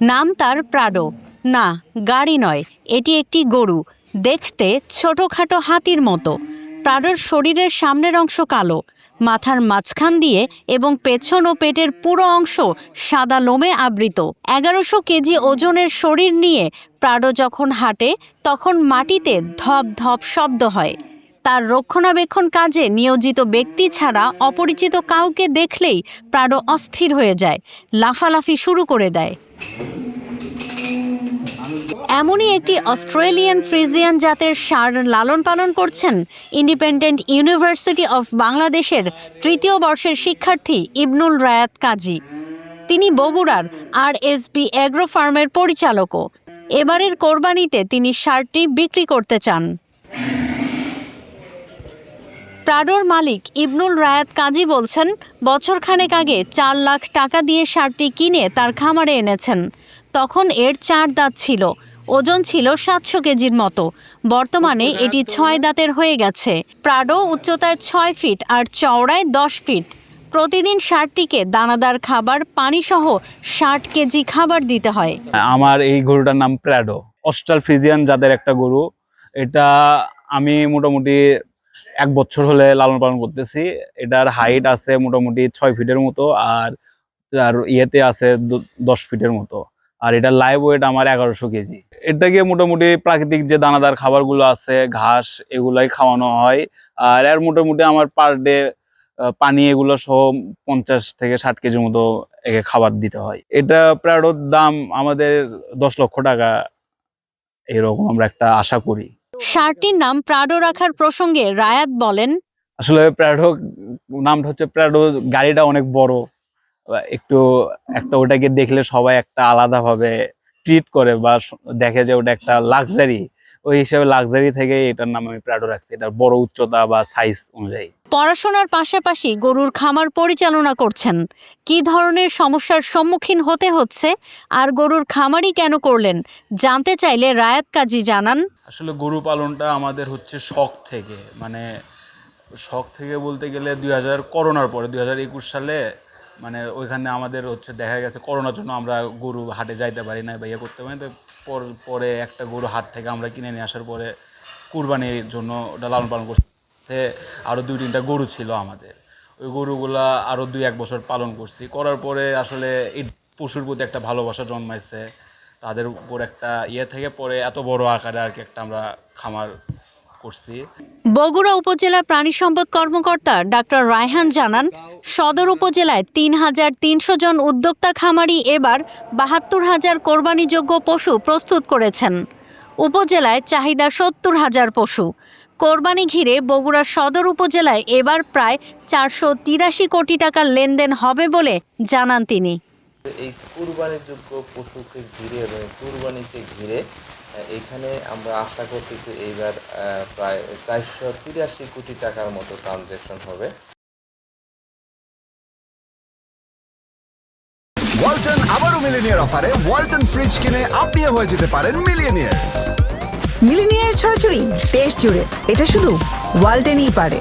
নাম তার প্রাডো। না, গাড়ি নয়, এটি একটি গরু, দেখতে ছোটোখাটো হাতির মতো। প্রাডোর শরীরের সামনের অংশ কালো, মাথার মাঝখান দিয়ে এবং পেছন ও পেটের পুরো অংশ সাদা লোমে আবৃত। এগারোশো কেজি ওজনের শরীর নিয়ে প্রাডো যখন হাঁটে, তখন মাটিতে ধপ ধপ শব্দ হয়। তার রক্ষণাবেক্ষণ কাজে নিয়োজিত ব্যক্তি ছাড়া অপরিচিত কাউকে দেখলেই প্রাডো অস্থির হয়ে যায়, লাফালাফি শুরু করে দেয়। এমনই একটি অস্ট্রেলিয়ান ফ্রিজিয়ান জাতের ষাঁড় লালন পালন করছেন ইন্ডিপেন্ডেন্ট ইউনিভার্সিটি অফ বাংলাদেশের তৃতীয় বর্ষের শিক্ষার্থী ইবনুল রায়াত কাজী। তিনি বগুড়ার আর এস বি অ্যাগ্রো ফার্মের পরিচালকও। এবারের কোরবানিতে তিনি সারটি বিক্রি করতে চান। প্রাডোর মালিক ইবনুল রায়াত কাজী বলছেন, বছরখানেক আগে চার লাখ টাকা দিয়ে সারটি কিনে তার খামারে এনেছেন। তখন এর চার দাঁত ছিল, ওজন ছিল সাতশো কেজির মতো। বর্তমানে এটি ছয় দাঁতের হয়ে গেছে। প্রাডো উচ্চতায় ছয় ফিট আর চওড়ায় দশ ফিট। প্রতিদিন ষাঁড়টিকে দানাদার খাবার, পানিসহ ষাট কেজি খাবার দিতে হয়। আমার এই গরুটার নাম প্রাডো। অস্ট্রাল ফ্রিজিয়ান জাতের একটা গরু। এটা আমি মোটামুটি এক বছর হলে লালন পালন করতেছি। এটার হাইট আছে মোটামুটি ছয় ফিটের মতো আর আর ইয়েতে আছে দশ ফিটের মতো। আর এটা লাইভ ওয়েট আমার এগারোশো কেজি। এটাকে মোটামুটি প্রাকৃতিক যে দানাদার খাবারগুলো আছে, ঘাস, এগুলাই খাওয়ানো হয়। আর এর মোটামুটি আমার পার ডে পানি এগুলো সহ পঞ্চাশ থেকে ষাট কেজির মতো একে খাবার দিতে হয়। এটা প্রাডোর দাম আমাদের দশ লক্ষ টাকা। এরকম আমরা একটা আশা করি। ষাঁড়টির নাম প্রাডো রাখার প্রসঙ্গে রায়াত বলেন, আসলে প্রাডো নামটা হচ্ছে প্রাডো, গাড়িটা অনেক বড়। একটু একটা ওটাকে দেখলে সবাই একটা আলাদা ভাবে ট্রিট করে বা দেখে যে ওটা একটা লাক্সারি ওই হিসাবে লাক্সারি থেকে এটার নাম আমি প্রাডো রাখছি। এটার বড় উচ্চতা বা সাইজ অনুযায়ী। পড়াশোনার পাশাপাশি গরুর খামার পরিচালনা করছেন। কী ধরনের সমস্যার সম্মুখীন হতে হচ্ছে আর গরুর খামারই কেন করলেন জানতে চাইলে রায়াত কাজী জানান। আসলে গরু পালনটা আমাদের হচ্ছে শখ থেকে। মানে শখ থেকে বলতে গেলে দুই হাজার করোনার পরে দুই হাজার একুশ সালে মানে ওইখানে আমাদের হচ্ছে দেখা গেছে করোনার জন্য আমরা গরু হাটে যাইতে পারি না বা ইয়ে করতে পারি তো পর- পরে একটা গরু হাট থেকে আমরা কিনে নিয়ে আসার পরে কুরবানির জন্য ওটা লালন পালন করতে আরও দুই তিনটা গরু ছিল আমাদের। ওই গরুগুলা আরও দুই এক বছর পালন করছি। করার পরে আসলে এই পশুর প্রতি একটা ভালোবাসা জন্মাইছে। তাদের উপর একটা ইয়ে থেকে পরে এত বড় আকারে আর কি একটা আমরা খামার করছি। বগুড়া উপজেলা প্রাণী সম্পদ কর্মকর্তা ডাক্তার রায়হান জানান সদর উপজেলায় তিন হাজার তিনশো জন উদ্যোক্তা খামারি এবার বাহাত্তর হাজার কোরবানিযোগ্য পশু প্রস্তুত করেছেন। উপজেলায় চাহিদা সত্তর হাজার পশু। কোরবানি ঘিরে বগুড়া সদর উপজেলায় এবার প্রায় চারশো তিরাশি কোটি টাকার লেনদেন হবে বলে জানান তিনি। এই কুরবানিযোগ্য পশুকে ঘিরে এবং কুরবানিকে ঘিরে এখানে আমরা আশা করতেছি এইবার আহ, প্রায় চারশো তিরাশি কোটি টাকার মতো ট্রানজেকশন হবে। ওয়ালটন আবারও মিলিনিয়ার অফারে ওয়ালটন ফ্রিজ কিনে আপনিও হয়ে যেতে পারেন মিলিয়নিয়ার মিলিনিয়ার ছড়াছড়ি দেশ জুড়ে। এটা শুধু ওয়ালটেনই পারে।